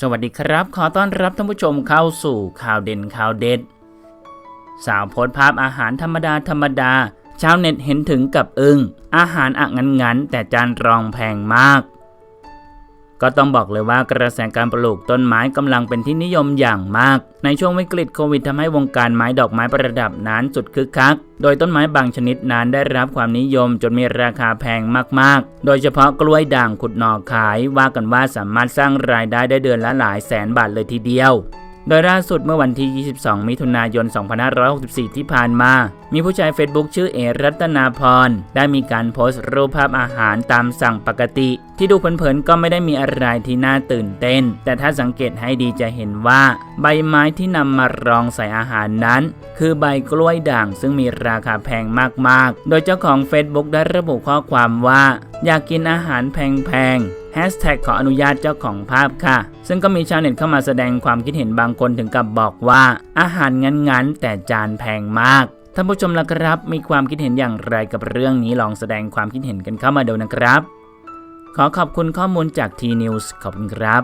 สวัสดีครับ ขอต้อนรับท่านผู้ชมเข้าสู่ข่าวเด่นข่าวเด็ด สาวโพสภาพอาหารธรรมดาธรรมดา ชาวเน็ตเห็นถึงกับอึง้งอาหารอะงันงันแต่จานรองแพงมาก ก็ต้องบอกเลยว่ากระแสการปลูกต้นไม้กำลังเป็นที่นิยมอย่างมาก ในช่วงวิกฤตโควิดทำให้วงการไม้ดอกไม้ประดับนั้นสุดคึกคัก โดยต้นไม้บางชนิดนั้นได้รับความนิยมจนมีราคาแพงมากๆ โดยเฉพาะกล้วยด่างขุดหน่อขายว่ากันว่าสามารถสร้างรายได้ได้เดือนละหลายแสนบาทเลยทีเดียว โดยล่าสุดเมื่อวันที่ 22 มิถุนายน 2564 ที่ผ่านมา มีผู้ใช้ Facebook ชื่อเอรัตนาพร ได้มีการโพสต์รูปภาพอาหารตามสั่งปกติ ที่ดูเผินๆก็ไม่ได้มีอะไรที่น่าตื่นเต้น แต่ถ้าสังเกตให้ดีจะเห็นว่า ใบไม้ที่นำมารองใส่อาหารนั้น คือใบกล้วยด่างซึ่งมีราคาแพงมากๆ โดยเจ้าของ Facebook ได้ระบุข้อความว่าอยากกินอาหารแพงๆแฮชแท็กขออนุญาตเจ้าของภาพค่ะ ซึ่งก็มีชาวเน็ตเข้ามาแสดงความคิดเห็นบางคนถึงกับบอกว่า อาหารงั้นๆ แต่จานแพงมากท่านผู้ชมล่ะครับ มีความคิดเห็นอย่างไรกับเรื่องนี้ลองแสดงความคิดเห็นกันเข้ามาดูนะครับ ขอขอบคุณข้อมูลจาก T News ขอบคุณครับ